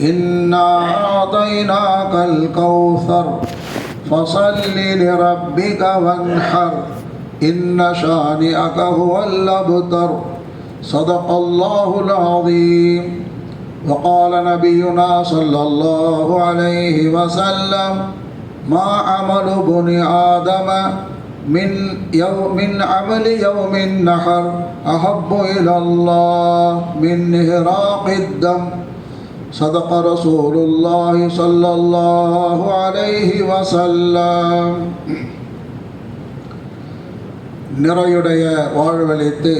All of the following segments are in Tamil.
إنا أعطيناك الكوثر فصل لربك وانحر إن شانئك هو الأبتر. صدق الله العظيم. وقال نبينا صلى الله عليه وسلم ما عمل بن آدم من يوم من عمل يوم النحر أحب إلى الله من إهراق الدم. صدق رسول الله صلى الله عليه وسلم நிறையுடைய வாழ்வழித்து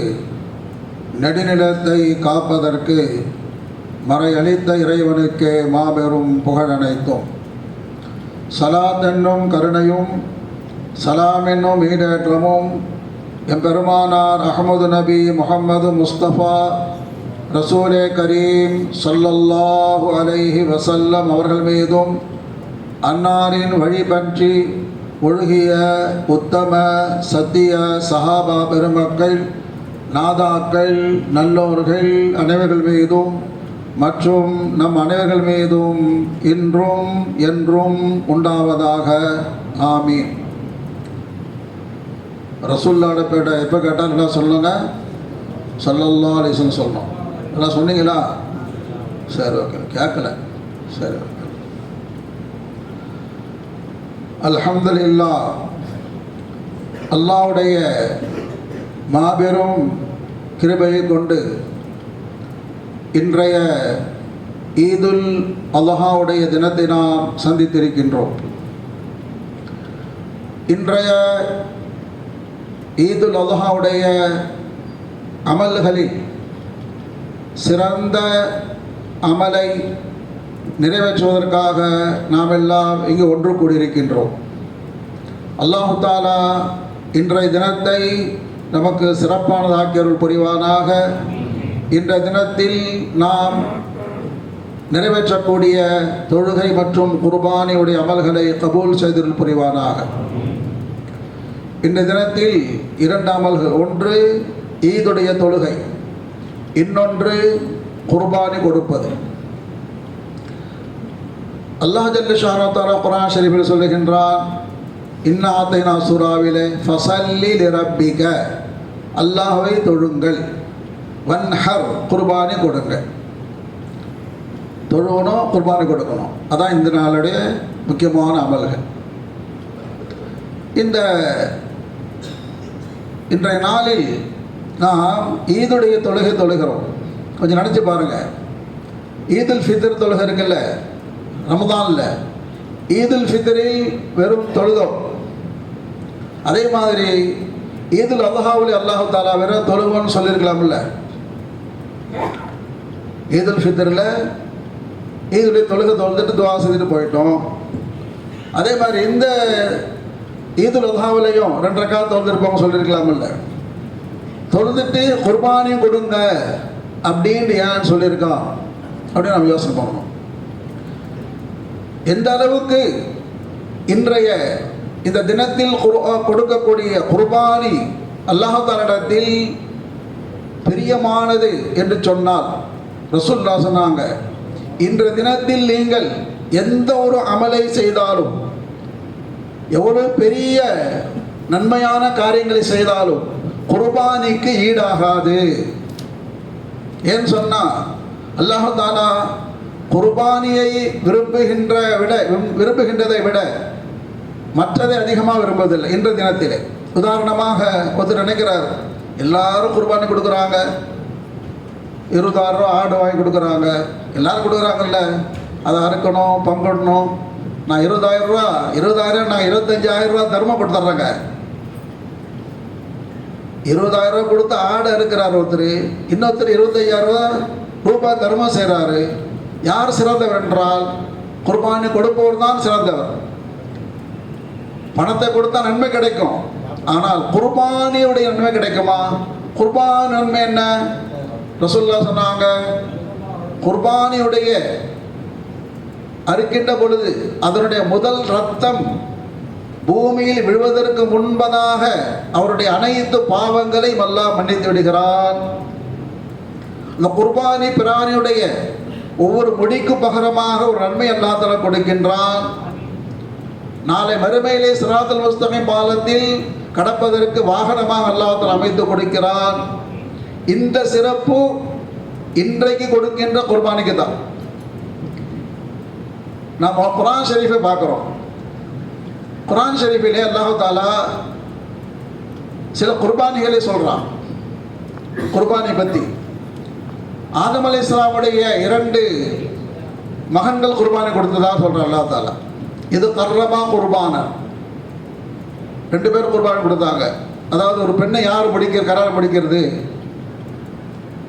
நெடுநிலத்தை காப்பதற்கு மறையளித்த இறைவனுக்கு மாபெரும் புகழனைத்தோம் சலாத் என்னும் கருணையும் சலாம் என்னும் ஈடேற்றமும் எம்பெருமானார் அகமது நபி முகம்மது முஸ்தபா ரசூலே கரீம் சொல்லல்லாஹு அலைஹி வசல்லம் அவர்கள் மீதும் அன்னாரின் வழிபற்றி ஒழுகிய உத்தம சத்திய சஹாபா பெருமக்கள் நாதாக்கள் நல்லோர்கள் அனைவர்கள் மீதும் மற்றும் நம் அனைவர்கள் மீதும் இன்றும் என்றும் உண்டாவதாக. ஆமீன். ரசூல்லாட பேட்ட எப்போ கேட்டால் என்ன சொல்லுங்க சல்லல்லா அலிசன் சொல்லணும் எல்லாம் சொன்னீங்களா? சரி ஓகே. கேட்கல. சரி ஓகே. அல்ஹம்துலில்லா அல்லாவுடைய மாபெரும் கிருபையை கொண்டு இன்றைய ஈதுல் அல்லாஹாவுடைய தினத்தை நாம் சந்தித்திருக்கின்றோம். இன்றைய ஈதுல் அல்லாஹாவுடைய அமல்களில் சிறந்த அமலை நிறைவேற்றுவதற்காக நாம் எல்லாம் இங்கு ஒன்று கூடியிருக்கின்றோம். அல்லாஹு தாலா இன்றைய தினத்தை நமக்கு சிறப்பானதாக்கியருள் புரிவானாக. இன்றைய தினத்தில் நாம் நிறைவேற்றக்கூடிய தொழுகை மற்றும் குர்பானியுடைய அமல்களை கபூல் செய்தல் புரிவானாக. இன்றைய தினத்தில் இரண்டு அமல்கள். ஒன்று ஈதுடைய தொழுகை. இன்னொன்று குர்பானி கொடுப்பது. அல்லாஹ் ஜல்ல ஷாரத்தாரா குரான் ஷெரீஃபில் சொல்லுகின்றான் இன்னாத்தைனா சூறாவிலே ஃபசல்லி லிரப்பிக அல்லாஹ்வை தொழுங்கள். வன்ஹர் குர்பானி கொடுங்க தொழுகணும் குர்பானி கொடுக்கணும். அதான் இந்த நாளுடைய முக்கியமான அமல்கள். இந்த இன்றைய நாளில் நாம் ஈதுடைய தொழுகை தொழுகிறோம். கொஞ்சம் நினச்சி பாருங்கள் ஈதுல் ஃபித்ர் தொழுகை இருக்குல்ல? ரமதானில். ஈதுல் ஃபித்ரில் வெறும் தொழுதோம் அதே மாதிரி ஈதுல் அல்லாஹாவில் அல்லாஹு தாலா வேற தொழுவோன்னு சொல்லியிருக்கலாம்ல. ஈதுல் ஃபித்ரில் ஈதுடைய தொழுகை தொழுதுட்டு துவா செஞ்சுட்டு போயிட்டோம். அதே மாதிரி இந்த ஈதுல் அல்லாவிலையும் ரெண்டு ரக்கா தொழுதுருப்பாங்க சொல்லியிருக்கலாம்ல. தொழுதுட்டு குர்பானையும் கொடுங்க அப்படின்னு ஏன் சொல்லியிருக்கான். அப்படின்னு நம்ம யோசனை பண்ணணும். எந்த அளவுக்கு இன்றைய இந்த தினத்தில் கொடுக்கக்கூடிய குர்பானி அல்லாஹாலிடத்தில் பிரியமானது என்று சொன்னால் ரசூல்லா சொன்னாங்க இன்றைய தினத்தில் நீங்கள் எந்த ஒரு அமலை செய்தாலும் எவ்வளவு பெரிய நன்மையான காரியங்களை செய்தாலும் குர்பானிக்கு ஈடாகாது. ஏன்னு சொன்னால் அல்லாஹு தானா குர்பானியை விரும்புகின்ற விட விரும்புகின்றதை விட மற்றதை அதிகமாக விரும்புவதில்லை. இன்று தினத்திலே. உதாரணமாக ஒருத்தர் நினைக்கிறார் எல்லாரும் குர்பானி கொடுக்குறாங்க. இருபதாயிரம் ரூபா ஆடு வாங்கி கொடுக்குறாங்க. எல்லாரும் கொடுக்குறாங்கல்ல. அதை அறுக்கணும் பங்கிடணும் நான் இருபதாயிரம் ரூபா இருபதாயிரம் நான் இருபத்தஞ்சாயிரம் ரூபா தர்மம் கொடுத்துட்றேங்க இருபதாயிரம் ரூபா கொடுத்து ஆடு அறுக்கிறார் ஒருத்தர். இன்னொருத்தர் இருபத்தையாயிரம் ரூபா ரூபாய் தர்மம் செய்கிறாரு யார் சிறந்தவர் என்றால் குர்பானி கொடுப்பவர் தான் சிறந்தவர். பணத்தை கொடுத்தா நன்மை கிடைக்கும். ஆனால் குர்பானியுடைய நன்மை கிடைக்குமா? குர்பான் நன்மை என்ன? ரசுல்லா சொன்னாங்க குர்பானியுடைய அறுக்கின்ற பொழுது அதனுடைய முதல் ரத்தம் பூமியில் விழுவதற்கு முன்பதாக அவருடைய அனைத்து பாவங்களையும் அல்லாஹ் மன்னித்து விடுகிறான். அந்த குர்பானி பிராணியுடைய ஒவ்வொரு முடிக்கு பகரமாக ஒரு நன்மை அல்லாஹ் கொடுக்கின்றான். நாளை மறுமையிலே சிராத்தல் முஸ்தகை பாலத்தில் கடப்பதற்கு வாகனமாக அல்லாஹ் அமைத்து கொடுக்கிறான். இந்த சிறப்பு இன்றைக்கு கொடுக்கின்ற குர்பானிக்கு தான். நாம் குரான் ஷெரீஃபை பார்க்குறோம். குரான் ஷெரீஃபிலே அல்லாஹு தாலா சில குர்பானிகளை சொல்கிறான் குர்பானி பற்றி ஆதம் அலி இஸ்லாமுடைய இரண்டு மகன்கள் குர்பானி கொடுத்ததாக சொல்கிறான் அல்லாஹ் தாலா. இது கர்ரமா குர்பான. ரெண்டு பேர் குர்பானி கொடுத்தாங்க. அதாவது ஒரு பெண்ணை யார் படிக்க கரார் படிக்கிறது?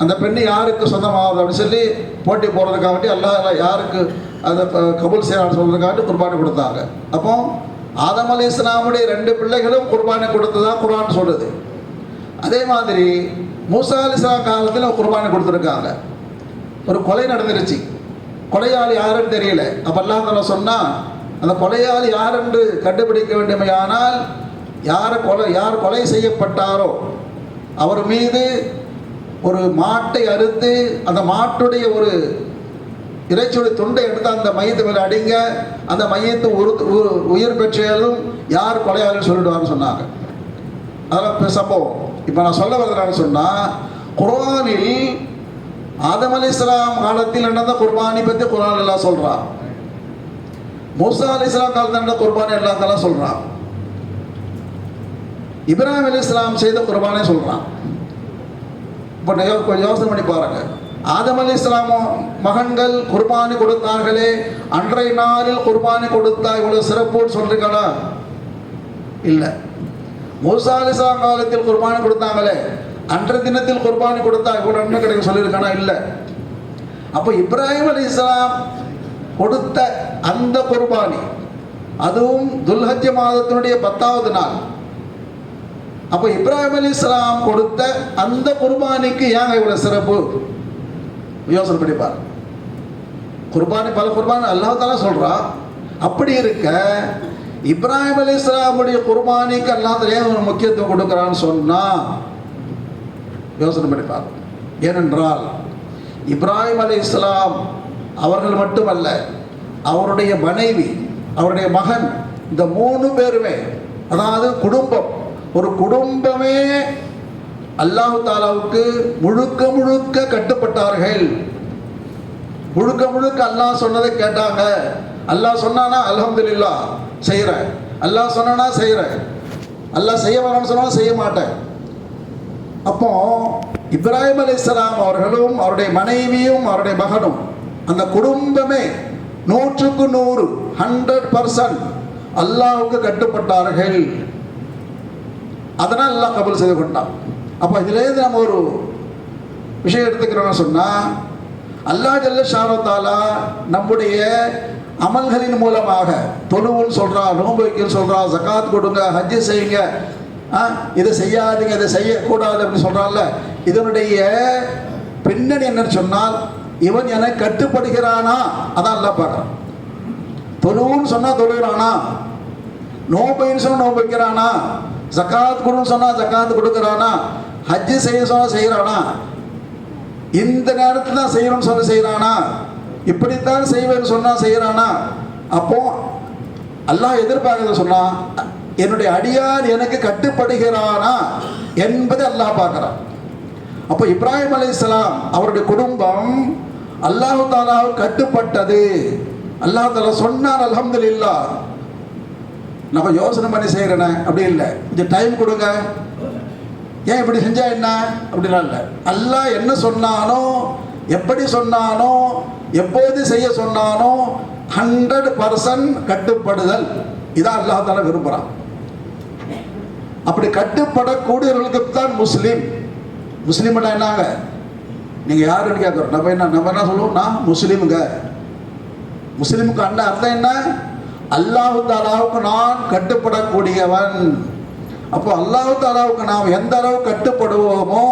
அந்த பெண்ணு யாருக்கு சொந்தமாகுது அப்படின்னு சொல்லி போட்டி போடுறதுக்காக அல்லாஹ் யாருக்கு அதை கபூல் செய்யறான்னு சொல்கிறதுக்காக குர்பானி கொடுத்தாங்க. அப்போ ஆதம் அலி இஸ்லாமுடைய ரெண்டு பிள்ளைகளும் குர்பானை கொடுத்ததா குர்பான் சொல்லுது. அதே மாதிரி மூசா அலி இஸ்லாம் காலத்தில் குர்பானை கொடுத்துருக்காங்க. ஒரு கொலை நடந்துருச்சு. கொலையாளி யாருன்னு தெரியல. அப்போ அல்லாஹ் சொன்னால் அந்த கொலையாளி யார் என்று கண்டுபிடிக்க வேண்டுமையானால் யார் கொலை யார் கொலை செய்யப்பட்டாரோ அவர் மீது ஒரு மாட்டை அறுத்து அந்த மாட்டுடைய ஒரு இறைச்சியுடைய துண்டை எடுத்து அந்த மையத்தை மேலே அடிங்க. அந்த மையத்தை உரு உ- உயிர் பெற்றாலும் யார் கொலையாளின்னு சொல்லிடுவார்னு சொன்னாங்க. அதெல்லாம் சம்பவம் இப்போ நான் சொல்ல வருதுன்னு சொன்னால் குர்ஆனில் ஆதம் அலி இஸ்லாம் காலத்தில் நடந்த குர்பானி பற்றி குரான் எல்லாம் சொல்கிறான் மூசா அலி இஸ்லாம் காலத்தில் நடந்த குர்பானி எல்லாத்தெல்லாம் சொல்கிறான் இப்ராஹிம் அலி இஸ்லாம் செய்த குர்பானே சொல்கிறான் இப்போ கொஞ்சம் யோசனை பண்ணி பாருங்க. ஆதம் அலி இஸ்லாம் மகன்கள் குர்பானி கொடுத்தார்களே அன்றைய நாளில் குர்பானி கொடுத்தா இவ்வளவு சிறப்புன்னு சொல்றீங்களா இல்லை. மூசா அலி இஸ்லாம் காலத்தில் குர்பானி கொடுத்தாங்களே அன்றைய தினத்தில் குர்பானி கொடுத்தா இவ்வளவு நன்மை கிடைக்கும் சொல்லியிருக்கானா? இல்லை. அப்போ இப்ராஹிம் அலி இஸ்லாம் கொடுத்த அந்த குர்பானி அதுவும் துல்ஹஜ் மாதத்தினுடைய பத்தாவது நாள். அப்போ இப்ராஹிம் அலி இஸ்லாம் கொடுத்த அந்த குர்பானிக்கு ஏன் இவ்வளவு சிறப்பு? யோசனை பண்ணி பாரு குர்பானி பல குர்பானி அல்லாஹ் சொல்கிறான் சொல்றான் அப்படி இருக்க இப்ராஹிம் அலி இஸ்லாமுடைய குர்பானிக்கு அல்லாஹ் ஒரு முக்கியத்துவம் கொடுக்குறான்னு சொன்னா யோசனை பண்ணி பாரு ஏனென்றால் இப்ராஹிம் அலி இஸ்லாம் அவர்கள் மட்டுமல்ல அவருடைய மனைவி அவருடைய மகன் இந்த மூணு பேருமே அதாவது குடும்பம் ஒரு குடும்பமே அல்லாஹு தாலாவுக்கு முழுக்க முழுக்க கட்டுப்பட்டார்கள். முழுக்க முழுக்க அல்லாஹ் சொன்னதை கேட்டாங்க. அல்லாஹ் சொன்னானா அல்ஹம்துலில்லாஹ் செய்கிறேன் அல்லாஹ் சொன்னானா செய்கிறேன் அல்லாஹ் செய்ய வேணாம்னு சொன்னால் செய்ய மாட்டேன். அப்போ இப்ராஹிம் இஸ்லாம் அவர்களும் அவருடைய மனைவியும் அவருடைய மகனும் அந்த குடும்பமே நூற்றுக்கு நூறு ஹண்ட்ரட் பர்சன்ட் அல்லாவுக்கு கட்டுப்பட்டார்கள். அதனால் அல்லாஹ் கபல் செய்து கொண்டான். அப்போ இதுலேருந்து நம்ம ஒரு விஷயம் எடுத்துக்கிறோம்னு சொன்னால் அல்லாஹ் ஜல்ல ஷானத்தாலா நம்முடைய அமல்களின் மூலமாக தொழுவுன்னு சொல்கிறான் நோன்பு வைக்கன்னு சொல்கிறான் ஜக்காத் கொடுங்க ஹஜ்ஜு செய்யுங்க ஆ, இதை செய்யாதீங்க இதை செய்யக்கூடாது அப்படின்னு சொல்கிறான்ல இதனுடைய பின்னணி என்னன்னு சொன்னால் இவன் என கட்டுப்படுகிறானா? அதான் நல்லா பார்க்குறான். தொழுவுன்னு சொன்னால் தொழுகிறானா? நோம்பைன்னு சொன்னால் நோன்பு வைக்கிறானா? ஜக்காத் கொடுன்னு சொன்னால் ஜக்காத் கொடுக்குறானா? ஹஜ்ஜு செய்ய சொல்ல செய்கிறானா இந்த நேரத்தில் தான் செய்யணும்னு சொல்ல செய்கிறானா இப்படித்தான் செய்வேன்னு சொன்னால் செய்கிறானா அப்போ அல்லாஹ் எதிர்பார்க்கறத சொன்னா என்னுடைய அடியார் எனக்கு கட்டுப்படுகிறானா என்பதை அல்லாஹ் பார்க்குறான். அப்போ இப்ராஹிம் அலைஹிஸ்ஸலாம் அவருடைய குடும்பம் அல்லாஹு தாலாவு கட்டுப்பட்டது. அல்லாஹ் தாலா சொன்னார் அல்ஹம்துலில்லாஹ். நம்ம யோசனை பண்ணி செய்கிறேனே அப்படி இல்லை. கொஞ்சம் டைம் கொடுங்க. ஏன் இப்படி செஞ்சா என்ன? அப்படிலாம் இல்லை. அல்லாஹ் என்ன சொன்னானோ எப்படி சொன்னானோ எப்போது செய்ய சொன்னானோ ஹண்ட்ரட் பர்சன்ட் கட்டுப்படுதல். இதான் அல்லாஹ் விரும்புகிறான் அப்படி கட்டுப்படக்கூடியவர்களுக்கு தான் முஸ்லீம். முஸ்லீம்னா என்னங்க? நீங்கள் யாருன்னு கேட்குறோம் நம்ம என்ன நம்ம என்ன சொல்லுவோம்? நான் முஸ்லீமுங்க. முஸ்லீமுக்கு அண்ணன் அர்த்தம் என்ன? அல்லாஹு தாலாவுக்கு நான் கட்டுப்படக்கூடியவன். அப்போ அல்லாஹு தாலாவுக்கு நாம் எந்த அளவு கட்டுப்படுவோமோ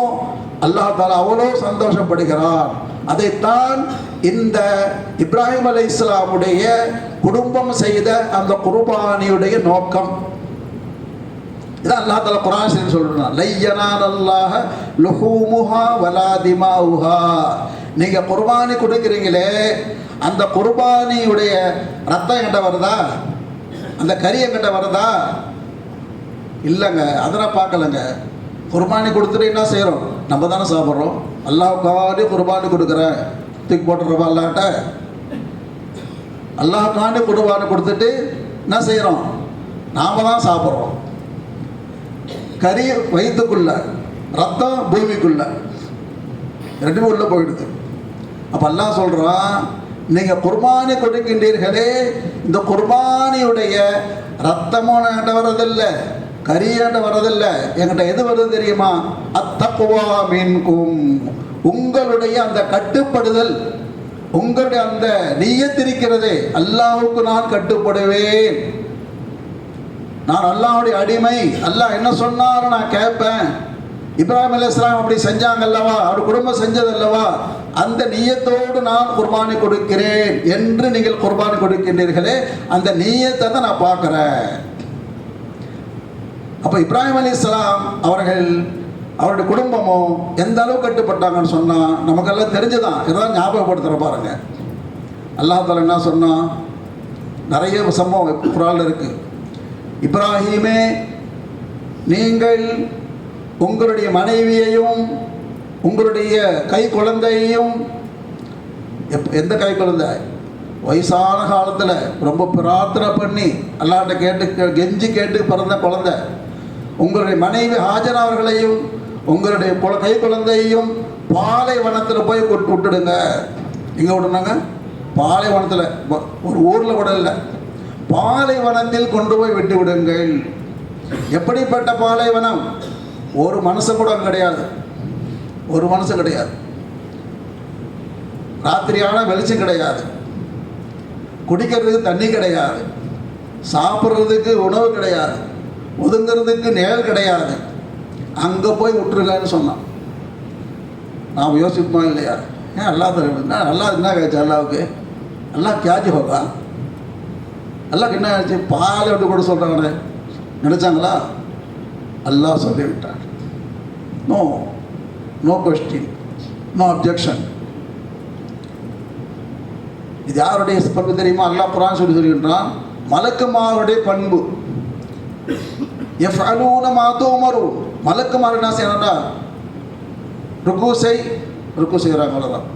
அல்லாஹ் தாலா அவ்வளோ சந்தோஷப்படுகிறார் அதைத்தான் இந்த இப்ராஹிம் அலை இஸ்லாமுடைய குடும்பம் செய்த அந்த குர்பானியுடைய நோக்கம். இதான் அல்லாஹ் தலா குரான்ஷின்னு சொல்லணும் சொல்றான் லையனான் அல்லாஹ லுஹூமுஹா வலாதிமா உஹா நீங்க குர்பானி கொடுக்குறீங்களே அந்த குர்பானியுடைய ரத்தம் என்கிட்ட வருதா? அந்த கறி என்கிட்ட வருதா? இல்லைங்க அதெல்லாம் பார்க்கலங்க. குர்பானி கொடுத்துட்டு என்ன செய்கிறோம் நம்ம தானே சாப்பிட்றோம். அல்லாஹ்காண்டி குர்பானி கொடுக்குறேன். தூக்கி போட்டுருப்பா அல்லாட்ட அல்லாஹ்காண்டி குர்பானி கொடுத்துட்டு என்ன செய்கிறோம் நாம் தான் சாப்பிட்றோம். கறி வயிற்றுக்குள்ள ரத்தம் பூமிக்குள்ள. ரெண்டுமே உள்ளே போயிடுது. அப்போ எல்லாம் சொல்கிறான் நீங்கள் குர்பானி கொடுக்கின்றீர்களே இந்த குர்பானியுடைய ரத்தமும் என்கிட்ட வர்றதில்லை கரியாண்ட வர்றதில்லை. என்கிட்ட எது வருது தெரியுமா? அத்தக்குவா மீன்கும். உங்களுடைய அந்த கட்டுப்படுதல் உங்களுடைய அந்த நீயத்திருக்கிறதே அல்லாவுக்கு நான் கட்டுப்படுவேன். நான் அல்லாவுடைய அடிமை. அல்லாஹ் என்ன சொன்னாலும் நான் கேட்பேன். இப்ராஹிம் இஸ்லாம் அப்படி செஞ்சாங்க அல்லவா அவர் குடும்பம் செஞ்சது அல்லவா அந்த நீயத்தோடு நான் குர்பானி கொடுக்கிறேன் என்று நீங்கள் குர்பானி கொடுக்கின்றீர்களே அந்த நீயத்தை தான் நான் பார்க்குறேன். அப்போ இப்ராஹிம் அலைஹிஸ்ஸலாம் அவர்கள் அவருடைய குடும்பமும் எந்த அளவு கட்டுப்பட்டாங்கன்னு சொன்னால் நமக்கெல்லாம் தெரிஞ்சுதான். இதெல்லாம் ஞாபகப்படுத்துகிற பாருங்க. அல்லாஹ் என்ன சொன்னால் நிறைய சம்பவம் குரால் இருக்குது இப்ராஹிமே நீங்கள் உங்களுடைய மனைவியையும் உங்களுடைய கை குழந்தையையும் எப் எந்த கை குழந்தை? வயசான காலத்தில் ரொம்ப பிரார்த்தனை பண்ணி அல்லாட்ட கேட்டு கே- கெஞ்சி கேட்டு பிறந்த குழந்தை. உங்களுடைய மனைவி ஹாஜர் அவர்களையும் உங்களுடைய குல கை குழந்தையையும் பாலைவனத்தில் போய் கொட்டு விட்டுடுங்க. எங்கே விடணுங்க? பாலைவனத்தில் ஒரு ஊரில் கூட இல்லை. பாலைவனத்தில் கொண்டு போய் விட்டு விடுங்கள். எப்படிப்பட்ட பாலைவனம் ஒரு மனுஷன் கூட கிடையாது. ஒரு மனுஷன் கிடையாது. ராத்திரியான வெளிச்சம் கிடையாது. குடிக்கிறதுக்கு தண்ணி கிடையாது. சாப்பிட்றதுக்கு உணவு கிடையாது. ஒதுங்கிறதுக்கு நிழல் கிடையாது. அங்கே போய் விட்டுருங்கன்னு சொன்னான். நாம் யோசிப்போம் இல்லையா? ஏன் அல்லா தெரியும் அல்லா என்ன கேச்சு அல்லாவுக்கு நல்லா கியாஜி ஹோகா அல்லாஹ் என்ன ஆச்சு பால் விட்டு கூட சொல்கிறாங்களே நினச்சாங்களா? அல்லாஹ் சொல்லிவிட்டார் no no question no objection இது யாருடைய பண்பு தெரியுமா? அல்லா புறான் சொல்லி சொல்லிவிட்டான் மலக்குமாருடைய பண்பு. எஃப் அலூன மலக்கு மலக்குமார் என்ன செய்யணும்டா ருக்கு செய் ருக்கு செய்கிறாங்க அவ்வளோதான்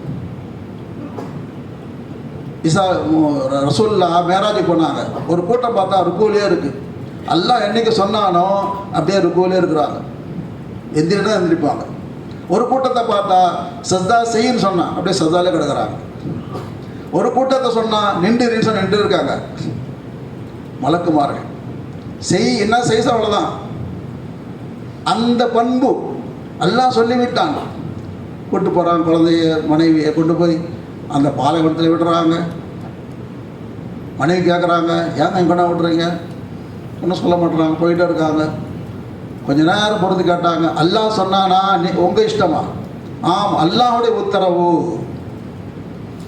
இசா ரசூல்லா மேராஜி போனாங்க ஒரு கூட்டம் பார்த்தா ருக்குவிலே இருக்கு. எல்லாம் என்னைக்கு சொன்னானோ அப்படியே ருக்குவிலே இருக்கிறாங்க. எந்திரிட்டு தான் எந்திரிப்பாங்க. ஒரு கூட்டத்தை பார்த்தா சஸ்தா செய்யின்னு சொன்னான் அப்படியே சஸ்தாலே கிடக்குறாங்க. ஒரு கூட்டத்தை சொன்னால் நின்று நின்று நின்று இருக்காங்க மலக்குமார்கள். செய் என்ன செய்ய அவ்வளோதான் அந்த பண்பு எல்லாம் சொல்லிவிட்டான். கூட்டு போகிறாங்க குழந்தைய மனைவியை கொண்டு போய் அந்த பாலைவனத்தில் விடுறாங்க. மனைவி கேட்குறாங்க ஏங்க இங்கே விட்றீங்க? ஒன்றும் சொல்ல மாட்டுறாங்க போயிட்டே இருக்காங்க. கொஞ்ச நேரம் பொறுத்து கேட்டாங்க அல்லாஹ் சொன்னானா? நீ உங்கள் இஷ்டமா? ஆம் அல்லாவுடைய உத்தரவு.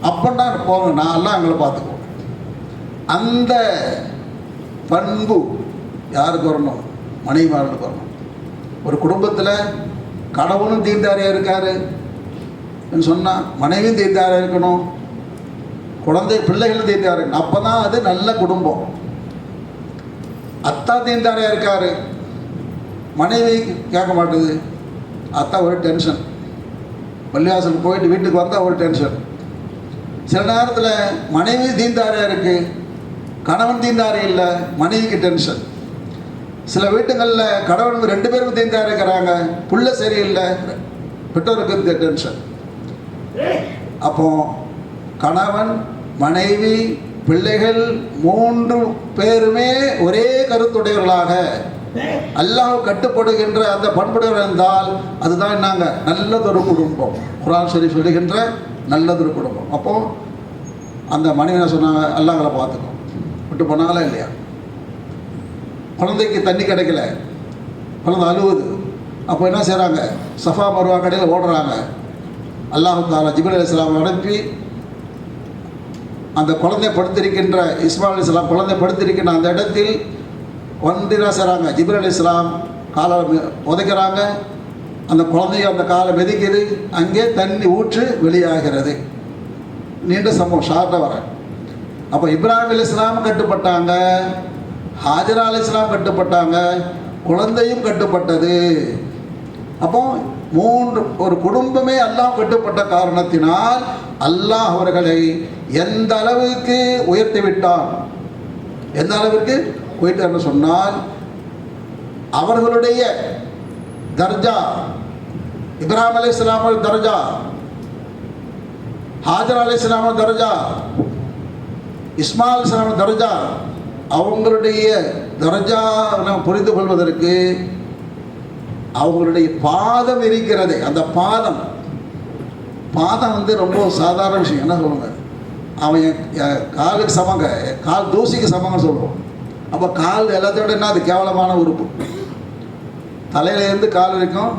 அப்படின்னா போங்க நான் எல்லாம் எங்களை பார்த்துக்குவோம் அந்த பண்பு யாருக்கு வரணும்? மனைவிமார்களுக்கு வரணும். ஒரு குடும்பத்தில் கடவுளும் தீர்த்தாரியாக இருக்காரு. சொன்னால் மனைவியும் தீர்த்தாரியாக இருக்கணும். குழந்தை பிள்ளைகளும் தீர்த்தாரியாக இருக்கணும். அப்போ தான் அது நல்ல குடும்பம். அத்தா தீர்த்தாரியாக இருக்கார். மனைவி கேட்க மாட்டுது. அத்தா ஒரு டென்ஷன் பள்ளிவாசலுக்கு போயிட்டு வீட்டுக்கு வந்தால் ஒரு டென்ஷன் சில நேரத்தில் மனைவி தீந்தாரியாக இருக்குது கணவன் தீந்தாரி இல்லை. மனைவிக்கு டென்ஷன் சில வீட்டுங்களில் கணவன் ரெண்டு பேரும் தீந்தாரி இருக்கிறாங்க புள்ள சரியில்லை. பெற்றோருக்கு இந்த டென்ஷன் அப்போ கணவன் மனைவி பிள்ளைகள் மூன்று பேருமே ஒரே கருத்துடையவர்களாக. அல்லாஹ் கட்டுப்படுகின்ற அந்த பண்புடையவர் இருந்தால் அதுதான் நாங்கள் நல்லதொரு குடும்பம். குரான் சரி சொல்லுகின்ற நல்லதொரு குடும்பம். அப்போ அந்த மனைவி சொன்னாங்க? அல்லாங்களை பார்த்துக்கோ. விட்டு போனாங்களா இல்லையா? குழந்தைக்கு தண்ணி கிடைக்கல. குழந்தை அழுவுது. அப்போ என்ன செய்கிறாங்க சஃபா மருவா கடையில் ஓடுறாங்க. அல்லாஹு தாலா ஜிபுல் அலிஸ்லாம் அனுப்பி அந்த குழந்தை படுத்திருக்கின்ற இஸ்மாயில் அலி இஸ்லாம் குழந்தை படுத்திருக்கின்ற அந்த இடத்தில் வந்து என்ன செய்கிறாங்க ஜிபுல் அலி இஸ்லாம் காலை உதைக்கிறாங்க. அந்த குழந்தைய அந்த காலை மெதிக்குது. அங்கே தண்ணி ஊற்று வெளியாகிறது. நீண்ட சம்பவம் ஷார்ட்டாக வரேன். அப்போ இப்ராஹிம் அலி இஸ்லாம் கட்டுப்பட்டாங்க. ஹாஜரா அலி கட்டுப்பட்டாங்க குழந்தையும் கட்டுப்பட்டது. அப்போ மூன்று ஒரு குடும்பமே அல்லாஹ் கட்டுப்பட்ட காரணத்தினால் அல்லாஹ் அவர்களை எந்த அளவுக்கு உயர்த்தி விட்டான்? எந்த அளவிற்கு? உயர்த்தான்னு சொன்னால் அவர்களுடைய தர்ஜா இப்ராஹிம் அலி இஸ்லாமல் தர்ஜா ஹாஜர் அலி இஸ்லாமல் தர்ஜா இஸ்மாயில் இஸ்லாமல் தர்ஜா அவங்களுடைய தரஜா நாம் புரிந்து கொள்வதற்கு அவங்களுடைய பாதம் இருக்கிறது அந்த பாதம். பாதம் வந்து ரொம்ப சாதாரண விஷயம். என்ன சொல்லுங்க அவன் என் காலுக்கு சமங்க கால் தூசிக்கு சமங்கன்னு சொல்லுவோம் அப்போ கால் எல்லாத்தையோட என்ன அது கேவலமான உறுப்பு. தலையிலேருந்து கால் வரைக்கும்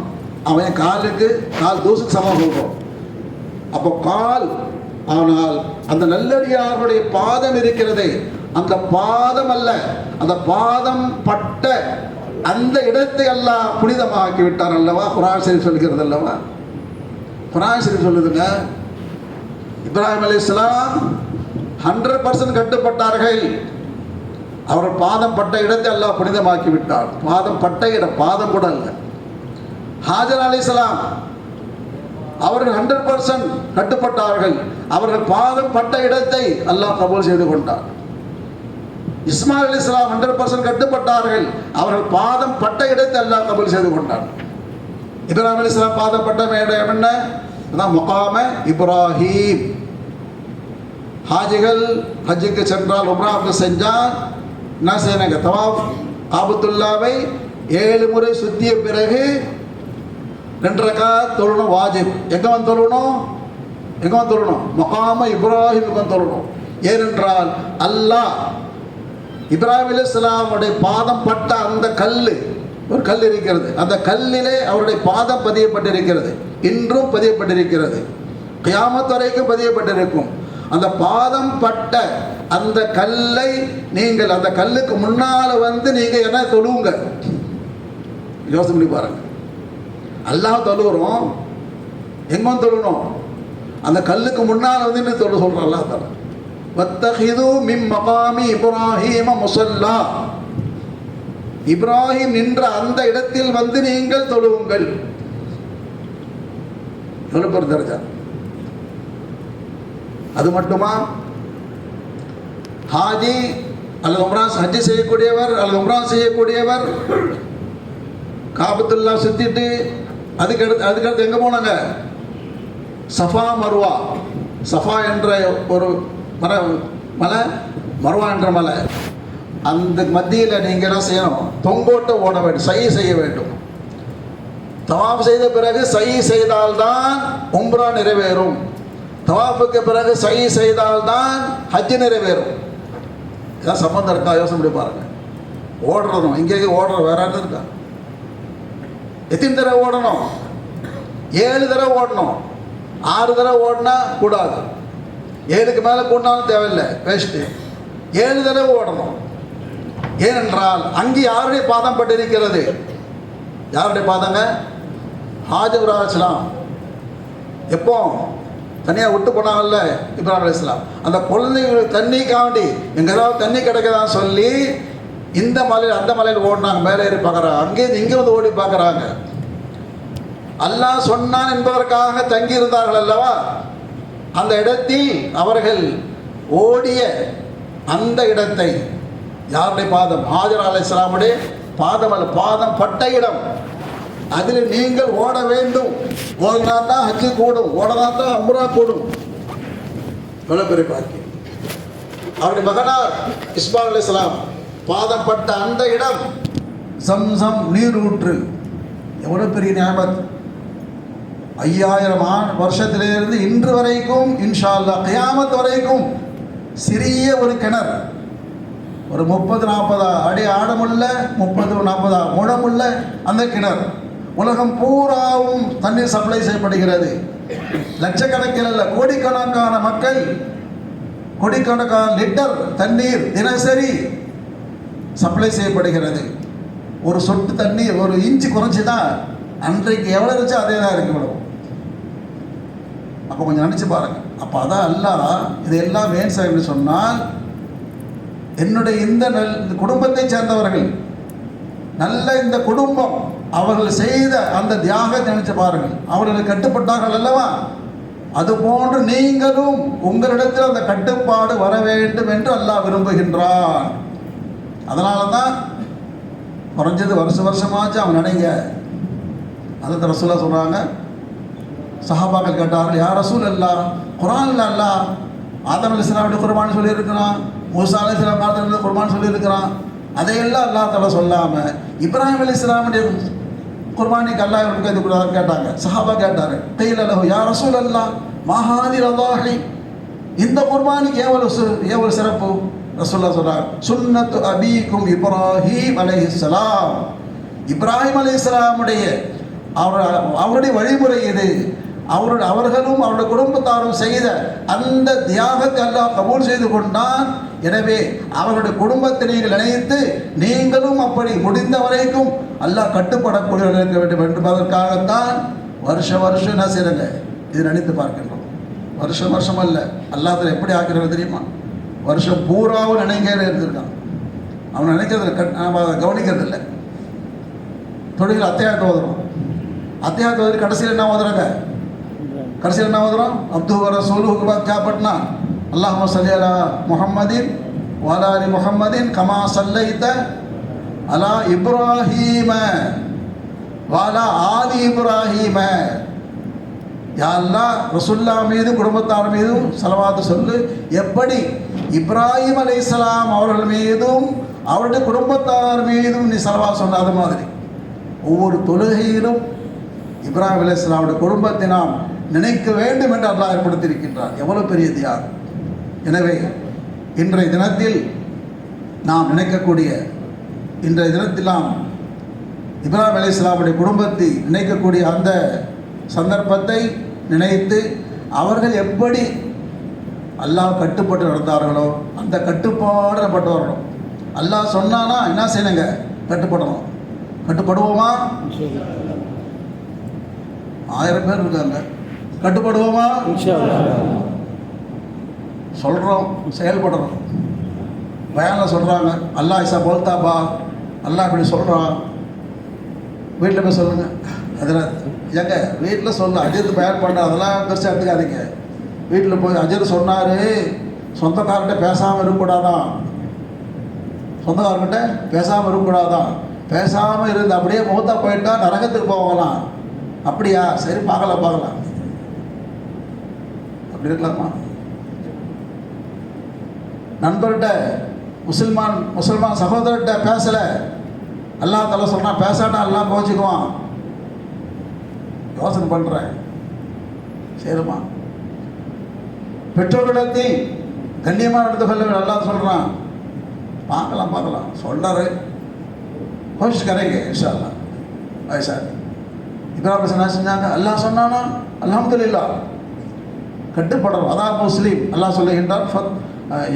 அவன் என் காலுக்கு கால் தூசுக்கு சமம் சொல்கிறோம் அப்போ கால் ஆனால் அந்த நல்லடியாருடைய பாதம் இருக்கிறதே அந்த பாதம் அல்ல அந்த பாதம் பட்ட அந்த இடத்தை எல்லாம் புனிதமாக்கி விட்டார் அல்லவா? குரான் சரி சொல்கிறது அல்லவா? குரான் சரி சொல்லுதுங்க இப்ராஹிம் அலி இஸ்லாம் ஹண்ட்ரட் பர்சன்ட் கட்டுப்பட்டார்கள். அவர் பாதம் பட்ட இடத்தை எல்லாம் புனிதமாக்கி விட்டார் பாதம் பட்ட இடம் பாதம் கூட இல்லை ஹாஜர் அலி இஸ்லாம் அவர்கள் ஹண்ட்ரட் பர்சன்ட் கட்டுப்பட்டார்கள். அவர்கள் பாதம் பட்ட இடத்தை அல்லாஹ் கபூல் செய்து கொண்டார். இஸ்மாயில் அலி இஸ்லாம் ஹண்ட்ரட் பர்சன்ட் கட்டுப்பட்டார்கள். அவர்கள் பாதம் பட்ட இடத்தை அல்லாஹ் கபல் செய்து கொண்டார் இப்ராஹிம் அலி இஸ்லாம் பாதம் பட்ட இடம் என்ன? அதான் முகாம இப்ராஹிம். ஹாஜிகள் ஹஜ்ஜுக்கு சென்றால் உம்ராவுக்கு செஞ்சால் என்ன செய்யணுங்க தவாப் ஆபத்துல்லாவை ஏழு முறை சுத்திய பிறகு ரெண்டு ரக்கா தொழணும் வாஜிப். எங்கே வந்து தொழணும்? எங்கே வந்து தொழணும்? முகாம இப்ராஹிமுக்கு வந்து தொழணும். ஏனென்றால் அல்லாஹ் இப்ராஹிம் அலி இஸ்லாமுடைய பாதம் பட்ட அந்த கல் ஒரு கல் இருக்கிறது. அந்த கல்லிலே அவருடைய பாதம் பதியப்பட்டிருக்கிறது. இன்றும் பதியப்பட்டிருக்கிறது. கியாமத் வரைக்கும் பதியப்பட்டிருக்கும். அந்த பாதம் பட்ட அந்த கல்லை நீங்கள் அந்த கல்லுக்கு முன்னால் வந்து நீங்கள் என்ன தொழுவுங்க? யோசனை பண்ணி பாருங்க. அல்லாஹ் தொழுகிறோம் எங்கே தொழுணும் அந்த கல்லுக்கு முன்னால் வந்து இன்னும் தொழு சொல்கிறோம் அல்லாஹ் தலை வத்தஹிது மிம் மகாமி இப்ராஹிம முசல்லா. இப்ராஹிம் நின்ற அந்த இடத்தில் வந்து நீங்கள் தொழுவுங்கள். அது மட்டுமா? ஹாஜி அல்லது உம்ரான் ஹஜ்ஜி செய்யக்கூடியவர் அல்லது உம்ரா செய்யக்கூடியவர் காபத்துல்லா சுத்திட்டு அதுக்கு அடுத்து அதுக்கு அடுத்து எங்கே போனாங்க? சஃபா மருவா. சஃபா என்ற ஒரு மர மலை மருவான்ற மலை. அந்த மத்தியில் நீங்கள் என்ன செய்யணும்? தொங்கோட்ட ஓட வேண்டும் சை செய்ய வேண்டும். தவாப் செய்த பிறகு சை செய்தால்தான் உம்ரா நிறைவேறும். தவாஃபுக்கு பிறகு சை செய்தால்தான் ஹஜ் நிறைவேறும். இதான் சம்மந்தம் இருக்கா? யோசனை பண்ணி பாருங்க. ஓடுறதும் இங்கே ஓடுற வேற என்ன இருக்கா? எத்தனை தடவை ஓடணும்? ஏழு தடவை ஓடணும். ஆறு தடவை ஓடினா கூடாது. ஏழுக்கு மேலே கூடினாலும் தேவையில்லை. வேஸ்ட்டு ஏழு தடவை ஓடணும். ஏனென்றால் அங்கே யாருடைய பாதம் பட்டிருக்கிறது? யாருடைய பாதங்க? ஹாஜர் இஸ்லாம் எப்போ? தனியாக விட்டு போனாங்கல்ல இப்ராஹிம் அலி இஸ்லாம் அந்த குழந்தைங்களுக்கு தண்ணி காண்டி எங்க ஏதாவது தண்ணி கிடைக்கதான் சொல்லி இந்த மலையில் அந்த மலையில் ஓடினாங்க. மேலே ஏறி பார்க்குறாங்க. அங்கேருந்து இங்கே வந்து ஓடி பார்க்குறாங்க. அல்லாஹ் சொன்னான் என்பதற்காக தங்கியிருந்தார்கள் அல்லவா? அந்த இடத்தில் அவர்கள் ஓடிய அந்த இடத்தை யாருடைய பாதம்? ஹாஜர் அலை இஸ்லாமுடைய பாதம் அல்ல பாதம் பட்ட இடம். அதில் நீங்கள் ஓட வேண்டும். ஓடினா தான் ஹஜ்ஜு கூடும் ஓடனா தான் அம்ரா கூடும். பெரிய பாக்கியம் அவருடைய மகனார் இஸ்மா அலி இஸ்லாம் பாதம் பட்ட அந்த இடம் சம்சம் நீரூற்று எவ்வளோ பெரிய ஞாபகம் ஐயாயிரம் ஆண் வருஷத்திலிருந்து இன்று வரைக்கும் இன்ஷா அல்லாஹ் கியாமத் வரைக்கும் சிறிய ஒரு கிணறு. ஒரு முப்பது நாற்பது அடி ஆடமுள்ள முப்பது நாற்பது முழமுள்ள அந்த கிணறு. உலகம் பூராவும் தண்ணீர் சப்ளை செய்யப்படுகிறது. லட்சக்கணக்கில் அல்ல கோடிக்கணக்கான மக்கள் கோடிக்கணக்கான லிட்டர் தண்ணீர் தினசரி சப்ளை செய்யப்படுகிறது. ஒரு சொட்டு தண்ணீர் ஒரு இன்ச்சு குறைஞ்சி தான் அன்றைக்கு எவ்வளோ இருந்துச்சோ அதே தான் இருக்கு மேடம். அப்போ கொஞ்சம் நினச்சி பாருங்கள் அப்போ அதான் அல்லாஹ் இதையெல்லாம் வேன் சாஹிப்னு சொன்னால் என்னுடைய இந்த நல் இந்த குடும்பத்தை சேர்ந்தவர்கள் நல்ல இந்த குடும்பம் அவர்கள் செய்த அந்த தியாகத்தை நினைச்சு பாருங்கள். அவர்கள் கட்டுப்பட்டார்கள் அல்லவா? அதுபோன்று நீங்களும் உங்களிடத்தில் அந்த கட்டுப்பாடு வர வேண்டும் என்று அல்லாஹ் விரும்புகின்றான். அதனால தான் குறைஞ்சது வருஷ வருஷமாச்சும் அவங்க நினைங்க அதை ரசூலாக சொல்கிறாங்க சஹாபாக்கள் கேட்டார்கள் யார் ரசூல் அல்லா குரான் அல்லா ஆதம் அலி இஸ்லாமுடைய குர்பான் சொல்லியிருக்கிறான் மூசா அலி இஸ்லாம் காலத்தில் குர்பான் சொல்லியிருக்கிறான். அதையெல்லாம் அல்லா தலா சொல்லாமல் இப்ராஹிம் அலி இஸ்லாமுடைய குர்பானிக்கு அல்லா கைது இது கூட கேட்டாங்க. சஹாபா கேட்டார் கையில் அல்லஹோ யார் ரசூல் அல்லா மகாதி ரதாஹி இந்த குர்பானிக்கு எவ்வளவு சு எவ்வளவு சிறப்பு? ரசூல்லா சொல்கிறார் சுன்னத்து அபீக்கும் இப்ராஹிம் அலைஹிஸ்ஸலாம் இப்ராஹிம் அலைஹிஸ்ஸலாமுடைய அவர் அவருடைய வழிமுறை இது அவருடைய அவர்களும் அவருடைய குடும்பத்தாரும் செய்த அந்த தியாகத்தை அல்லாஹ் கபூல் செய்து கொண்டான். எனவே அவருடைய குடும்பத்தை நீங்கள் நினைத்து நீங்களும் அப்படி முடிந்த வரைக்கும் அல்லாஹ் கட்டுப்படக்கூடியவர்கள் இருக்க வேண்டும் என்பதற்காகத்தான் வருஷ வருஷம் என்ன செய்யறங்க இது நினைத்து பார்க்கின்றோம். வருஷம் வருஷம் அல்ல அல்லாஹ் எப்படி ஆக்கிறது தெரியுமா? வருஷம் பூராவும் நினைக்க இருந்திருக்கான் அவன் நினைக்கிறது கட் நம்ம அதை கவனிக்கிறது இல்லை. தொழில் அத்தியாயத்தை ஓதுறோம் அத்தியாயத்தை கடைசியில் என்ன ஓதுறாங்க? கடைசியில் என்ன வந்துடும் அப்து வர சோலுக்கு பாத் பட்னா அல்லாஹ் சல்லி அலா முஹம்மதின் வாலாலி முஹம்மதின் கமா சல்லைத்த அலா இப்ராஹீம வாலா ஆலி இப்ராஹீம. யா அல்லாஹ் ரசுல்லா மீதும் குடும்பத்தார் மீதும் செலவாத்து சொல்லு. எப்படி? இப்ராஹிம் அலைஹிஸ்ஸலாம் அவர்கள் மீதும் அவருடைய குடும்பத்தார் மீதும் நீ செலவா சொன்ன அது மாதிரி. ஒவ்வொரு தொழுகையிலும் இப்ராஹிம் அலைஹிஸ்ஸலாமுடைய குடும்பத்தை நாம் நினைக்க வேண்டும் என்று அல்லாஹ் ஏற்படுத்தியிருக்கின்றார் எவ்வளவு பெரிய தியாகம் எனவே இன்றைய தினத்தில் நாம் நினைக்கக்கூடிய இன்றைய தினத்தில் நாம் இப்ராஹிம் அலைஹிஸ்ஸலாமுடைய குடும்பத்தை நினைக்கக்கூடிய அந்த சந்தர்ப்பத்தை நினைத்து அவர்கள் எப்படி அல்லாஹ் கட்டுப்பட்டு நடந்தார்களோ அந்த கட்டுப்பாடு பட்டு வரணும் அல்லாஹ் சொன்னானா என்ன செய்யணுங்க? கட்டுப்படணும். கட்டுப்படுவோமா? ஆயிரம் பேர் இருக்காங்க. கட்டுப்படுவோமா? சொல்கிறோம் செயல்படுறோம். பயானில் சொல்கிறாங்க அல்லாஹ் இசா போல்தாபா அல்லாஹ் இப்படி சொல்கிறான் வீட்டில் போய் சொல்லுங்கள் அதில் ஏங்க வீட்டில் சொல்ல அஜித் பயன் பண்ண அதெல்லாம் பெருசாக எடுத்துக்காதீங்க. வீட்டில் போய் அஜித் சொன்னார் சொந்தக்காரர்கிட்ட பேசாமல் இருக்கக்கூடாதான். சொந்தக்காரர்கிட்ட பேசாமல் இருக்கக்கூடாதான். பேசாமல் இருந்து அப்படியே முகத்தா போயிட்டா நரகத்துக்கு போகலாம் அப்படியா? சரி பார்க்கலாம் பார்க்கலாம். அப்படி இருக்கலாமா? நண்பர்கிட்ட முசல்மான் முசல்மான் சகோதரர்கிட்ட பேசலை. அல்லாஹ் தலை சொன்னா பேசாட்டா எல்லாம் கோச்சிக்குவான் யோசனை பண்ணுறேன் சரிம்மா பெற்றோரிடத்தில் கண்ணியமாக எடுத்து கொள்ள நல்லா சொல்கிறான் பார்க்கலாம் பார்க்கலாம். சொல்கிறாரு கோஷிஷ் கரைங்க இன்ஷால்லாம் அல்லா வயசா இப்ராஹிம் என்ன செஞ்சாங்க? அல்லாஹ் சொன்னானா? அல்ஹம்துலில்லா கட்டுப்படணும் அதான் முஸ்லீம். அல்லாஹ் சொல்லுகின்றான் ஃபத்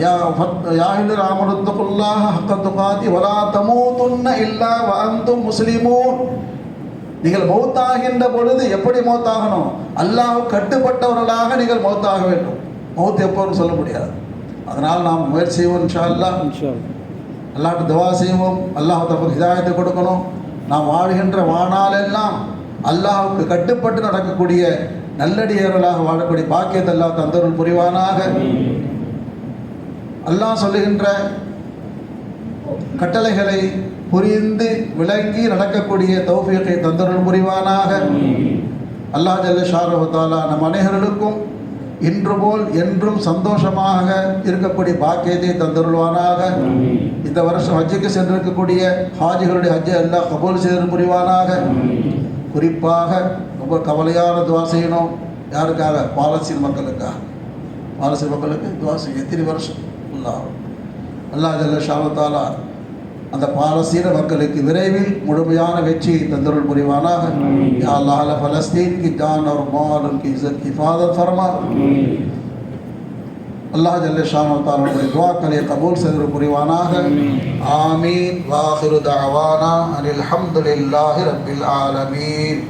யா ஃபத் யாஹில் ராமனுத்துக்குல்லாஹ ஹக்க துகாதி வலா தமூதுன்ன இல்லா வ அந்தும் முஸ்லிமூன். நீங்கள் மௌத்தாகின்ற பொழுது எப்படி மௌத்தாகணும்? அல்லாஹ் கட்டுப்பட்டவர்களாக நீங்கள் மௌத்தாக வேண்டும். மௌத் எப்போன்னு சொல்ல முடியாது. அதனால் நாம் முயற்சி செய்வோம் இன்ஷா அல்லாஹ் அல்லாஹ்ட்டு துவா செய்வோம். அல்லாஹ் தமக்கு ஹிதாயத்தை கொடுக்கணும். நாம் வாழ்கின்ற வாழ்நாளெல்லாம் அல்லாஹ்வுக்கு கட்டுப்பட்டு நடக்கக்கூடிய நல்லடியர்களாக வாழக்கூடிய பாக்கியத்தை அல்லாஹ் தந்தருள் புரிவானாக. அல்லாஹ் சொல்லுகின்ற கட்டளைகளை புரிந்து விளங்கி நடக்கக்கூடிய தௌஃபியத்தை தந்தருள் புரிவானாக. அல்லாஹ் ஜல்ல ஷாரஹத்தாலா நம் அனைவர்களுக்கும் இன்று போல் என்றும் சந்தோஷமாக இருக்கக்கூடிய பாக்கியத்தை தந்தருள்வானாக. இந்த வருஷம் ஹஜ்ஜுக்கு சென்றிருக்கக்கூடிய ஹாஜிகளுடைய ஹஜ்ஜை அல்லாஹ் கபோல் செய்து புரிவானாக. குறிப்பாக ரொம்ப கவலையான துவா செய்யணும். யாருக்காக? பாலஸ்தீன் மக்களுக்காக. பாலஸ்தீன் மக்களுக்கு துவா செய்யும் எத்தனை வருஷம்? உள்ளாகும் அல்லா ஜல்ல ஷாலத்தாலா அந்த பாலஸ்தீன மக்களுக்கு விரைவில் முழுமையான வெற்றியை தந்தருள் புரிவானாக. யா அல்லாஹல ஃபலஸ்தீன் கி ஜான் और माल उनकी इज्जत की हिफाजत फरमा அல்லாஹ் ஜல்ல ஷானுடைய துவாக்களை கபூல் செய்து புரிவானாக. ஆமீன். வாஹிரு தவானா அனில் ஹம்துலில்லாஹி ரப்பில் ஆலமீன்.